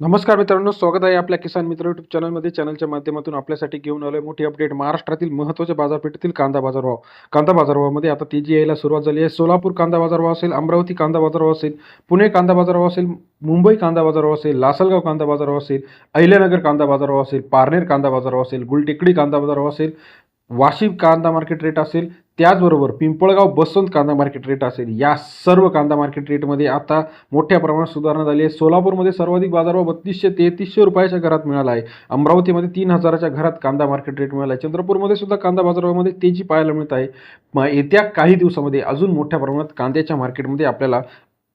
नमस्कार मित्रांनो स्वागत आहे आपल्या किसान मित्र युट्यूब चॅनलमध्ये चॅनलच्या माध्यमातून आपल्यासाठी घेऊन आलोय मोठी अपडेट महाराष्ट्रातील महत्त्वाच्या बाजारपेठेतील कांदा बाजारभाव. कांदा बाजारभावामध्ये आता तेजी यायला सुरुवात झाली आहे. सोलापूर कांदा बाजारभाव असेल अमरावती कांदा बाजारभाव असेल पुणे कांदा बाजारभाव असेल मुंबई कांदा बाजारभाव असेल लासलगाव कांदा बाजारभाव असेल अहिल्यानगर कांदा बाजारभाव असेल पारनेर कांदा बाजारभाव असेल गुलटेकडी कांदा बाजारभाव असेल वाशिम कांदा मार्केट रेट असेल त्याचबरोबर पिंपळगाव बसवंत कांदा मार्केट रेट असेल या सर्व कांदा मार्केट रेटमध्ये आता मोठ्या प्रमाणात सुधारणा झाली आहे. सोलापूरमध्ये सर्वाधिक बाजारभाव बत्तीसशे तेहतीसशे रुपयाच्या घरात मिळाला आहे. अमरावतीमध्ये तीन हजाराच्या घरात कांदा मार्केट रेट मिळाला आहे. चंद्रपूरमध्ये सुद्धा कांदा बाजारभावामध्ये तेजी पाहायला मिळत आहे. येत्या काही दिवसामध्ये अजून मोठ्या प्रमाणात कांद्याच्या मार्केटमध्ये आपल्याला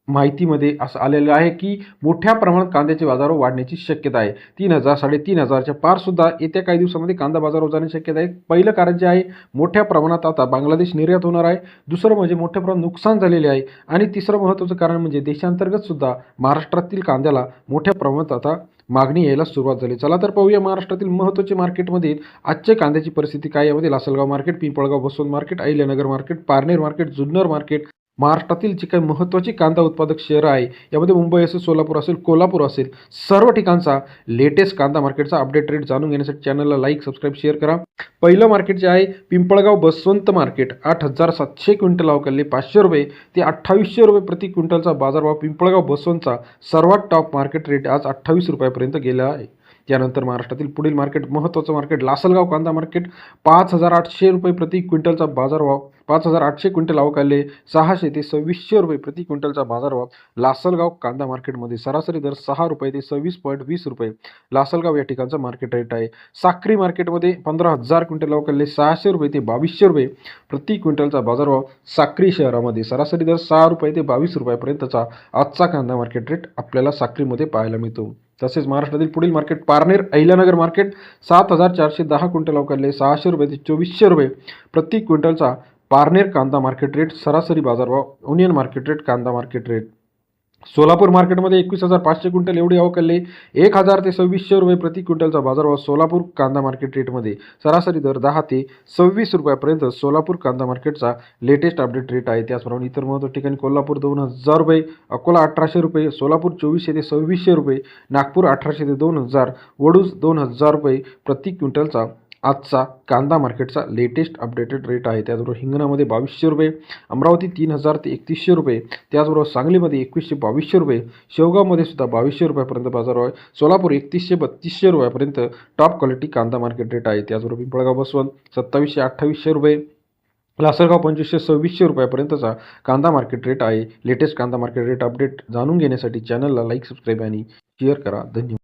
माहितीमध्ये असं आलेलं आहे की मोठ्या प्रमाणात कांद्याचे बाजार वाढण्याची शक्यता आहे. तीन हजार साडेतीन हजारच्या पारसुद्धा येत्या काही दिवसामध्ये कांदा बाजारावर जाण्याची शक्यता आहे. पहिलं कारण जे आहे मोठ्या प्रमाणात आता बांगलादेश निर्यात होणार आहे. दुसरं म्हणजे मोठ्या प्रमाणात नुकसान झालेले आहे. आणि तिसरं महत्त्वाचं कारण म्हणजे देशांतर्गतसुद्धा महाराष्ट्रातील कांद्याला मोठ्या प्रमाणात आता मागणी यायला सुरुवात झाली. चला तर पाहूया महाराष्ट्रातील महत्त्वाचे मार्केटमधील आजच्या कांद्याची परिस्थिती काय यामध्ये Lasalgaon market Pimpalgaon Baswant market Ahilyanagar market Parner market Junnar market महाराष्ट्रातील जी काही महत्त्वाची कांदा उत्पादक शहरं आहे यामध्ये मुंबई असेल सोलापूर असेल कोल्हापूर असेल सर्व ठिकाणचा लेटेस्ट कांदा मार्केटचा अपडेट रेट जाणून घेण्यासाठी चॅनलला लाईक सबस्क्राईब शेअर करा. पहिलं मार्केट जे आहे पिंपळगाव बसवंत मार्केट आठ हजार सातशे क्विंटल अवकालले पाचशे रुपये ते अठ्ठावीसशे रुपये प्रति क्विंटलचा बाजारभाव पिंपळगाव बसवंतचा सर्वात टॉप मार्केट रेट आज अठ्ठावीस रुपयापर्यंत गेला आहे. त्यानंतर महाराष्ट्रातील पुढील मार्केट महत्त्वाचं मार्केट लासलगाव कांदा मार्केट पाच हजार आठशे रुपये प्रति क्विंटलचा बाजारभाव पाच हजार आठशे क्विंटल अवकालले सहाशे ते सव्वीसशे रुपये प्रति क्विंटलचा बाजारभाव. लासलगाव कांदा मार्केटमध्ये सरासरी दर सहा रुपये ते सव्वीस पॉईंट वीस रुपये. लासलगाव या ठिकाणचा मार्केट रेट आहे. साक्री मार्केटमध्ये पंधरा हजार क्विंटल अवकालले सहाशे रुपये ते बावीसशे रुपये प्रति क्विंटलचा बाजारभाव. साक्री शहरामध्ये सरासरी दर सहा रुपये ते बावीस रुपयापर्यंतचा आजचा कांदा मार्केट रेट आपल्याला साक्रीमध्ये पाहायला मिळतो. तसेच महाराष्ट्रातील पुढील मार्केट पारनेर अहिल्यानगर मार्केट सात हजार चारशे दहा क्विंटल अवकारले सहाशे रुपये ते चोवीसशे रुपये. प्रति क्विंटलचा पारनेर कांदा मार्केट रेट सरासरी बाजारभाव युनियन मार्केट रेट कांदा मार्केट रेट सोलापूर मार्केटमध्ये एकवीस हजार पाचशे क्विंटल एवढे अवकालले एक हजार ते सव्वीसशे रुपये प्रति क्विंटलचा बाजारभाव सोलापूर कांदा मार्केट रेटमध्ये. सरासरी दर दहा ते सव्वीस रुपयापर्यंत सोलापूर कांदा मार्केटचा लेटेस्ट अपडेट रेट आहे. त्याचप्रमाणे इतर महत्त्वाच्या ठिकाणी कोल्हापूर दोन हजार रुपये अकोला अठराशे रुपये सोलापूर चोवीसशे ते सव्वीसशे रुपये नागपूर अठराशे ते दोन हजार वडूज दोन हजार रुपये प्रति क्विंटलचा आजचा कांदा मार्केटचा लेटेस्ट अपडेटेड रेट आहे. त्याचबरोबर हिंगणामध्ये बावीसशे रुपये अमरावती तीन हजार ते एकतीसशे रुपये त्याचबरोबर सांगलीमध्ये एकवीसशे बावीसशे रुपये शेवगावमध्ये सुद्धा बावीसशे रुपयापर्यंत बाजार आहे. सोलापूर एकतीसशे बत्तीसशे रुपयापर्यंत टॉप क्वालिटी कांदा मार्केट रेट आहे. त्याचबरोबर पिंपळगाव बसवंत सत्तावीसशे अठ्ठावीसशे रुपये लासलगाव पंचवीसशे सव्वीसशे रुपयापर्यंतचा कांदा मार्केट रेट आहे. लेटेस्ट कांदा मार्केट रेट अपडेट जाणून घेण्यासाठी चॅनलला लाईक सबस्क्राईब आणि शेअर करा. धन्यवाद.